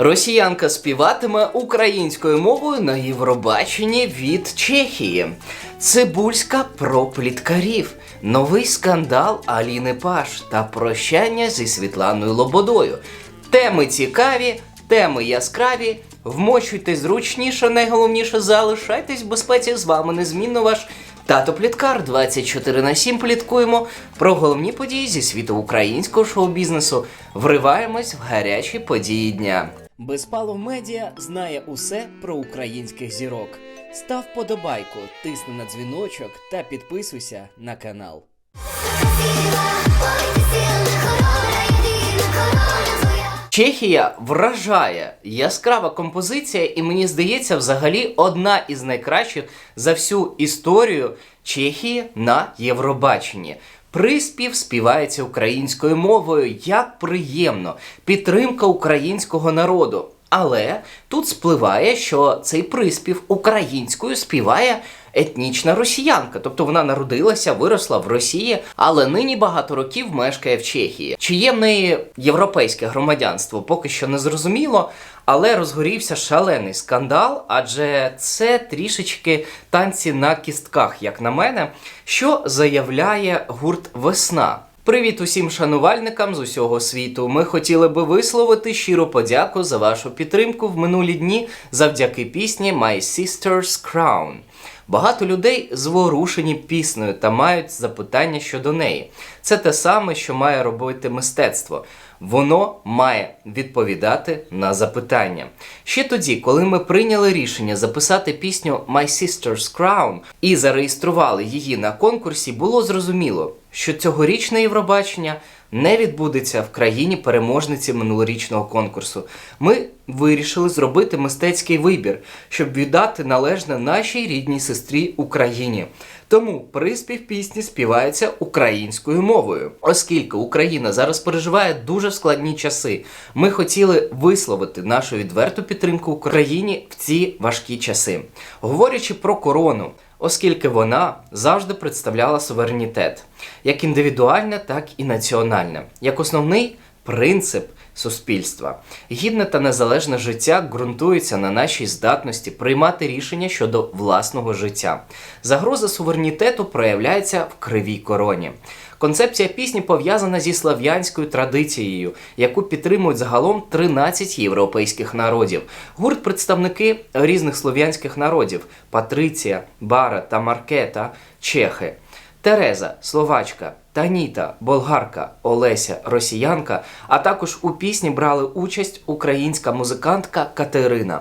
Росіянка співатиме українською мовою на Євробаченні від Чехії. Цибульська про пліткарів, новий скандал Аліни Паш та прощання зі Світланою Лободою. Теми цікаві, теми яскраві. Вмочуйтесь зручніше, найголовніше залишайтесь в безпеці. З вами незмінно ваш тато Пліткар 24 на 7 пліткуємо про головні події зі світу українського шоу-бізнесу. Вриваємось в гарячі події дня. Безпалов медіа знає усе про українських зірок. Став подобайку, тисни на дзвіночок та підписуйся на канал. Чехія вражає яскрава композиція, і мені здається, взагалі одна із найкращих за всю історію Чехії на Євробаченні. Приспів співається українською мовою. Як приємно! Підтримка українського народу. Але тут спливає, що цей приспів українською співає етнічна росіянка, тобто вона народилася, виросла в Росії, але нині багато років мешкає в Чехії. Чи є в неї європейське громадянство, поки що не зрозуміло. Але розгорівся шалений скандал, адже це трішечки танці на кістках, як на мене, що заявляє гурт Весна. Привіт усім шанувальникам з усього світу. Ми хотіли би висловити щиру подяку за вашу підтримку в минулі дні завдяки пісні My Sister's Crown. Багато людей зворушені піснею та мають запитання щодо неї. Це те саме, що має робити мистецтво. Воно має відповідати на запитання. Ще тоді, коли ми прийняли рішення записати пісню My Sister's Crown і зареєстрували її на конкурсі, було зрозуміло, що цьогорічне Євробачення не відбудеться в країні переможниці минулорічного конкурсу. Ми вирішили зробити мистецький вибір, щоб віддати належне нашій рідній сестрі Україні. Тому приспів пісні співається українською мовою. Оскільки Україна зараз переживає дуже складні часи, ми хотіли висловити нашу відверту підтримку Україні в ці важкі часи. Говорячи про корону, оскільки вона завжди представляла суверенітет, як індивідуальне, так і національне, як основний принцип суспільства. Гідне та незалежне життя ґрунтується на нашій здатності приймати рішення щодо власного життя. Загроза суверенітету проявляється в кривій короні. Концепція пісні пов'язана зі слав'янською традицією, яку підтримують загалом 13 європейських народів. Гурт представники різних слов'янських народів: Патриція, Бара та Маркета, Чехи. Тереза, словачка, Таніта, болгарка, Олеся, росіянка, а також у пісні брали участь українська музикантка Катерина.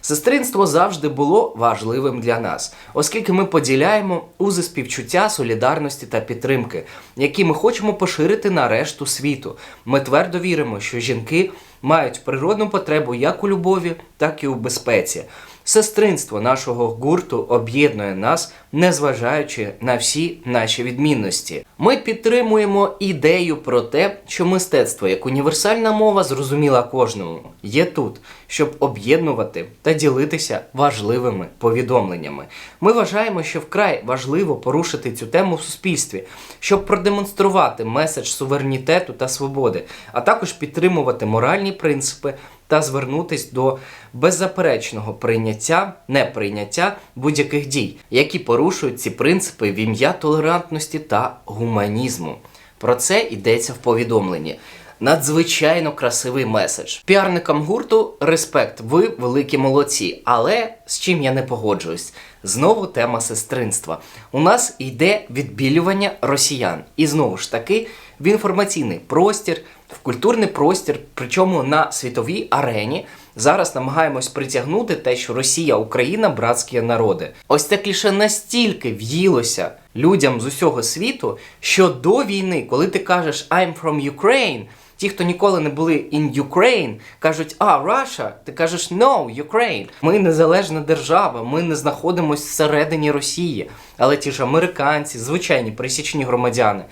Сестринство завжди було важливим для нас, оскільки ми поділяємо узи співчуття, солідарності та підтримки, які ми хочемо поширити на решту світу. Ми твердо віримо, що жінки мають природну потребу як у любові, так і у безпеці. Сестринство нашого гурту об'єднує нас, незважаючи на всі наші відмінності. Ми підтримуємо ідею про те, що мистецтво як універсальна мова зрозуміла кожному, є тут, щоб об'єднувати та ділитися важливими повідомленнями. Ми вважаємо, що вкрай важливо порушити цю тему в суспільстві, щоб продемонструвати меседж суверенітету та свободи, а також підтримувати моральні принципи та звернутись до беззаперечного прийняття, неприйняття будь-яких дій, які порушують ці принципи в ім'я толерантності та гуманізму. Про це йдеться в повідомленні. Надзвичайно красивий меседж. Піарникам гурту респект, ви великі молодці. Але з чим я не погоджуюсь? Знову тема сестринства. У нас йде відбілювання росіян. І знову ж таки в інформаційний простір, в культурний простір, причому на світовій арені. Зараз намагаємось притягнути те, що Росія, Україна братські народи. Ось це кліше настільки в'їлося людям з усього світу, що до війни, коли ти кажеш I'm from Ukraine, ті, хто ніколи не були in Ukraine, кажуть, а Russia, ти кажеш no, Ukraine. Ми незалежна держава, ми не знаходимося всередині Росії. Але ті ж американці, звичайні пересічні громадяни.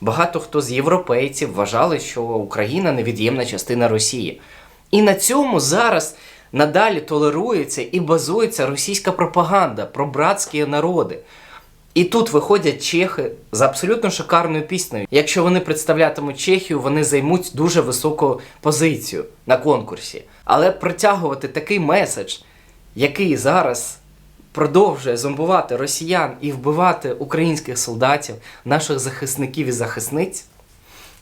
Багато хто з європейців вважали, що Україна невід'ємна частина Росії. І на цьому зараз надалі толерується і базується російська пропаганда про братські народи. І тут виходять чехи з абсолютно шикарною піснею. Якщо вони представлятимуть Чехію, вони займуть дуже високу позицію на конкурсі. Але протягувати такий меседж, який зараз продовжує зомбувати росіян і вбивати українських солдатів, наших захисників і захисниць.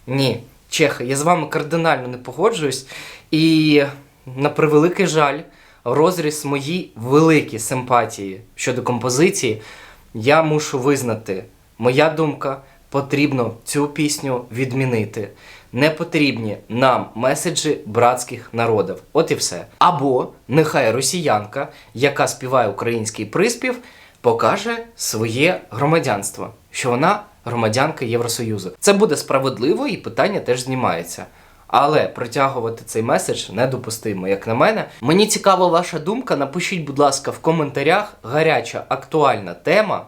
Ні, чехи, я з вами кардинально не погоджуюсь. І на превеликий жаль, розріз мої великі симпатії щодо композиції, я мушу визнати, моя думка, потрібно цю пісню відмінити. Не потрібні нам меседжі братських народів. От і все. Або нехай росіянка, яка співає український приспів, покаже своє громадянство, що вона громадянка Євросоюзу. Це буде справедливо і питання теж знімається. Але протягувати цей меседж недопустимо, як на мене. Мені цікава ваша думка. Напишіть, будь ласка, в коментарях гаряча актуальна тема.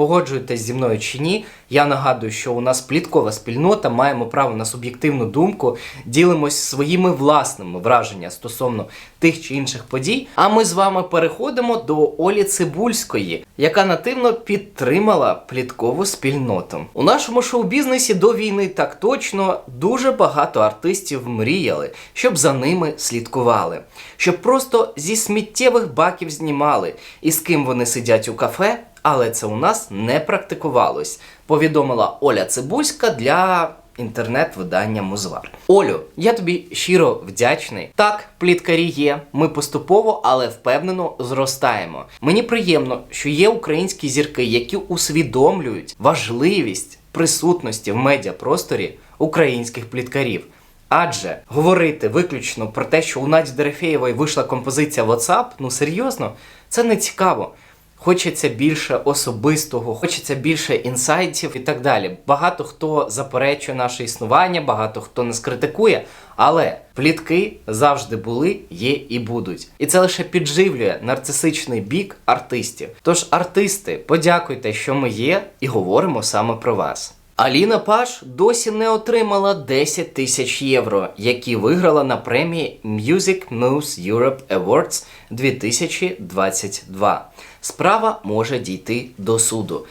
Погоджуєтесь зі мною чи ні. Я нагадую, що у нас пліткова спільнота, маємо право на суб'єктивну думку, ділимось своїми власними враженнями стосовно тих чи інших подій. А ми з вами переходимо до Олі Цибульської, яка нативно підтримала пліткову спільноту. У нашому шоу-бізнесі до війни так точно дуже багато артистів мріяли, щоб за ними слідкували, щоб просто зі сміттєвих баків знімали, і з ким вони сидять у кафе. Але це у нас не практикувалось, повідомила Оля Цибульська для інтернет-видання Музвар. Олю, я тобі щиро вдячний. Так, пліткарі є. Ми поступово, але впевнено зростаємо. Мені приємно, що є українські зірки, які усвідомлюють важливість присутності в медіапросторі українських пліткарів. Адже говорити виключно про те, що у Наді Дерефєєвої вийшла композиція WhatsApp, ну серйозно, це не цікаво. Хочеться більше особистого, хочеться більше інсайтів і так далі. Багато хто заперечує наше існування, багато хто нас критикує, але плітки завжди були, є і будуть. І це лише підживлює нарцисичний бік артистів. Тож, артисти, подякуйте, що ми є, і говоримо саме про вас. Аліна Паш досі не отримала 10 тисяч євро, які виграла на премії Music Moves Europe Awards 2022. Справа може дійти до суду.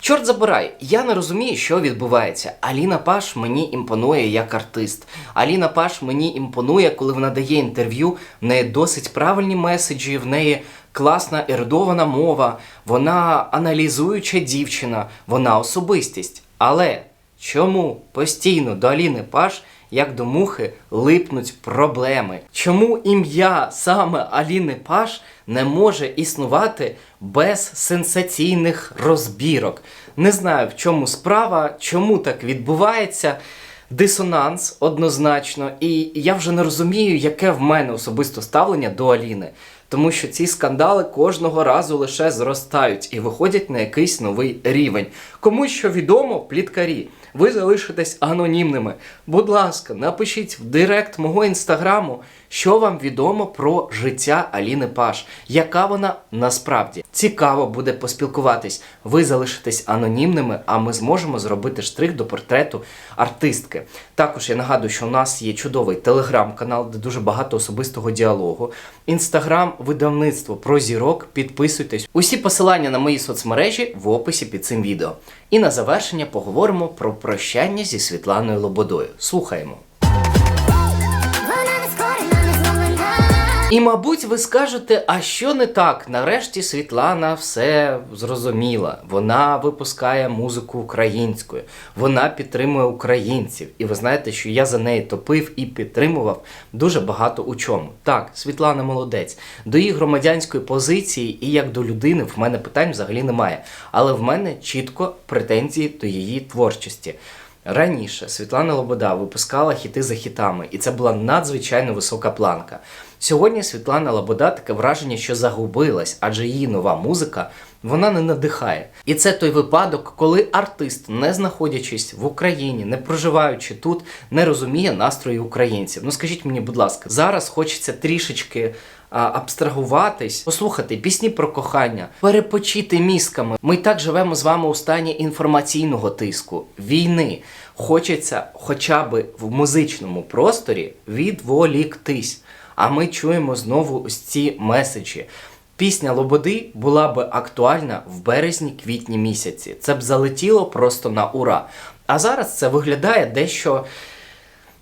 Чорт забирай, я не розумію, що відбувається. Аліна Паш мені імпонує як артист. Аліна Паш мені імпонує, коли вона дає інтерв'ю. В неї досить правильні меседжі, в неї класна ерудована мова, вона аналізуюча дівчина, вона особистість. Але чому постійно до Аліни Паш, як до мухи, липнуть проблеми? Чому ім'я саме Аліни Паш не може існувати без сенсаційних розбірок? Не знаю, в чому справа, чому так відбувається. Дисонанс однозначно, і я вже не розумію, яке в мене особисто ставлення до Аліни. Тому що ці скандали кожного разу лише зростають і виходять на якийсь новий рівень. Комусь що відомо, пліткарі, ви залишитесь анонімними. Будь ласка, напишіть в директ мого інстаграму, що вам відомо про життя Аліни Паш, яка вона насправді. Цікаво буде поспілкуватись. Ви залишитесь анонімними, а ми зможемо зробити штрих до портрету артистки. Також я нагадую, що у нас є чудовий телеграм-канал, де дуже багато особистого діалогу. Інстаграм, видавництво про зірок. Підписуйтесь. Усі посилання на мої соцмережі в описі під цим відео. І на завершення поговоримо про прощання зі Світланою Лободою. Слухаємо. І, мабуть, ви скажете, а що не так? Нарешті Світлана все зрозуміла. Вона випускає музику українською, вона підтримує українців. І ви знаєте, що я за неї топив і підтримував дуже багато у чому. Так, Світлана молодець. До її громадянської позиції і як до людини в мене питань взагалі немає. Але в мене чітко претензії до її творчості. Раніше Світлана Лобода випускала хіти за хітами, і це була надзвичайно висока планка. Сьогодні Світлана Лобода таке враження, що загубилась, адже її нова музика вона не надихає. І це той випадок, коли артист, не знаходячись в Україні, не проживаючи тут, не розуміє настрої українців. Ну скажіть мені, будь ласка, зараз хочеться трішечки абстрагуватись, послухати пісні про кохання, перепочити мізками. Ми так живемо з вами у стані інформаційного тиску, війни. Хочеться хоча б в музичному просторі відволіктись. А ми чуємо знову ось ці меседжі. Пісня Лободи була би актуальна в березні-квітні місяці. Це б залетіло просто на ура. А зараз це виглядає дещо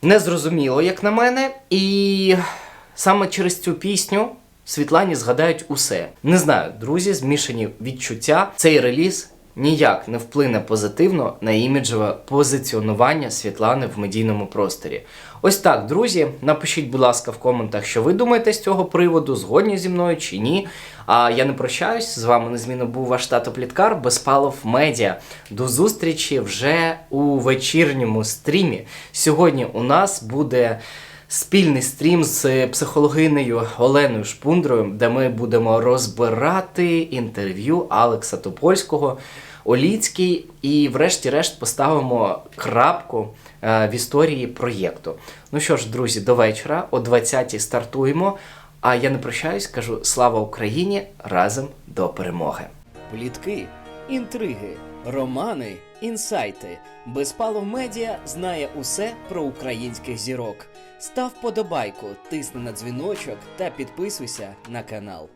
незрозуміло, як на мене, і саме через цю пісню Світлані згадають усе. Не знаю, друзі, змішані відчуття. Цей реліз ніяк не вплине позитивно на іміджеве позиціонування Світлани в медійному просторі. Ось так, друзі. Напишіть, будь ласка, в коментах, що ви думаєте з цього приводу, згодні зі мною чи ні. А я не прощаюсь. З вами незмінно був ваш тато Пліткар, Безпалов Медіа. До зустрічі вже у вечірньому стрімі. Сьогодні у нас буде спільний стрім з психологинею Оленою Шпундрою, де ми будемо розбирати інтерв'ю Алекса Топольського, Оліцький, і, врешті-решт, поставимо крапку е, в історії проєкту. Ну що ж, друзі, до вечора, о 20-й стартуємо. А я не прощаюсь, кажу слава Україні! Разом до перемоги! Плітки, інтриги, романи, інсайти. Безпалов медіа знає усе про українських зірок. Став подобайку, тисни на дзвіночок та підписуйся на канал.